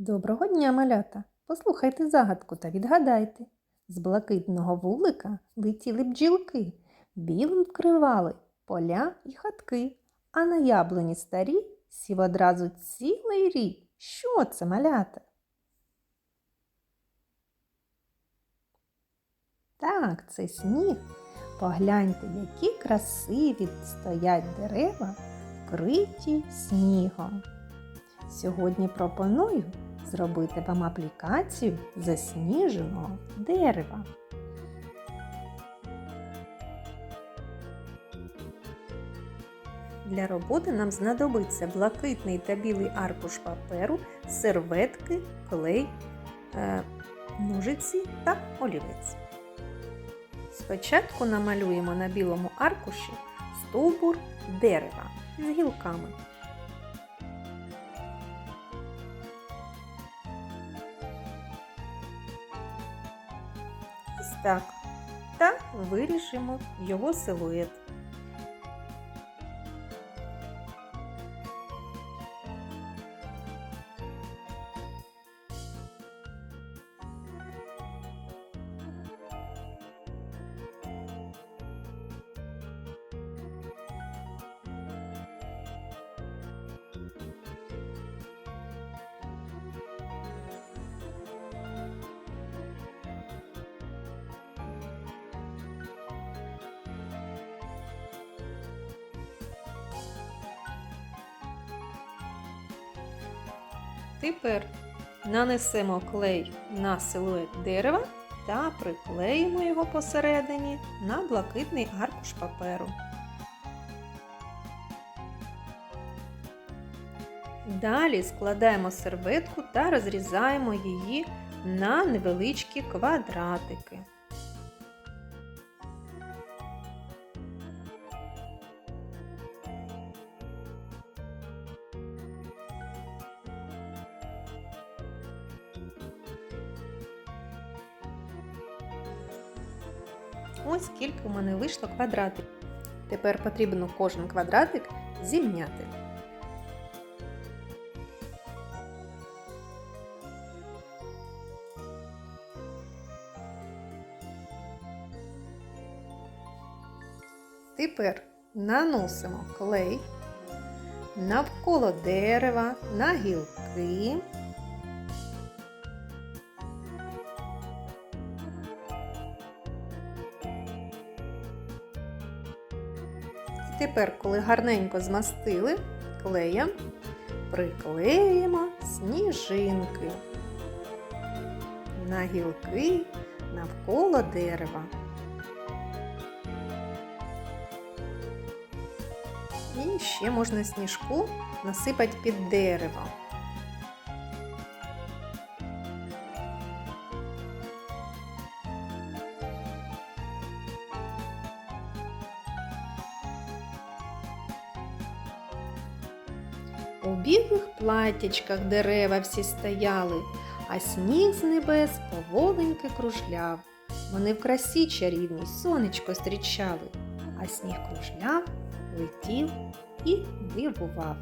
Доброго дня, малята! Послухайте загадку та відгадайте. З блакитного вулика летіли бджілки, білим вкривали поля і хатки, а на яблуні старі сів одразу цілий рій. Що це, малята? Так, це сніг. Погляньте, які красиві стоять дерева, вкриті снігом. Сьогодні пропоную зробити вам аплікацію засніженого дерева. Для роботи нам знадобиться блакитний та білий аркуш паперу, серветки, клей, е, ножиці та олівець. Спочатку намалюємо на білому аркуші стовбур дерева з гілками. Ось так. Та вирішимо його силует. Тепер нанесемо клей на силует дерева та приклеїмо його посередині на блакитний аркуш паперу. Далі складаємо серветку та розрізаємо її на невеличкі квадратики. Ось скільки у мене вийшло квадратик. Тепер потрібно кожен квадратик зімняти. Тепер наносимо клей навколо дерева на гілки. Тепер, коли гарненько змастили клеєм, приклеїмо сніжинки на гілки навколо дерева. І ще можна сніжку насипати під дерево. У білих платячках дерева всі стояли, а сніг з небес поволеньки кружляв. Вони в красі чарівній сонечко зустрічали, а сніг кружляв, летів і дивував.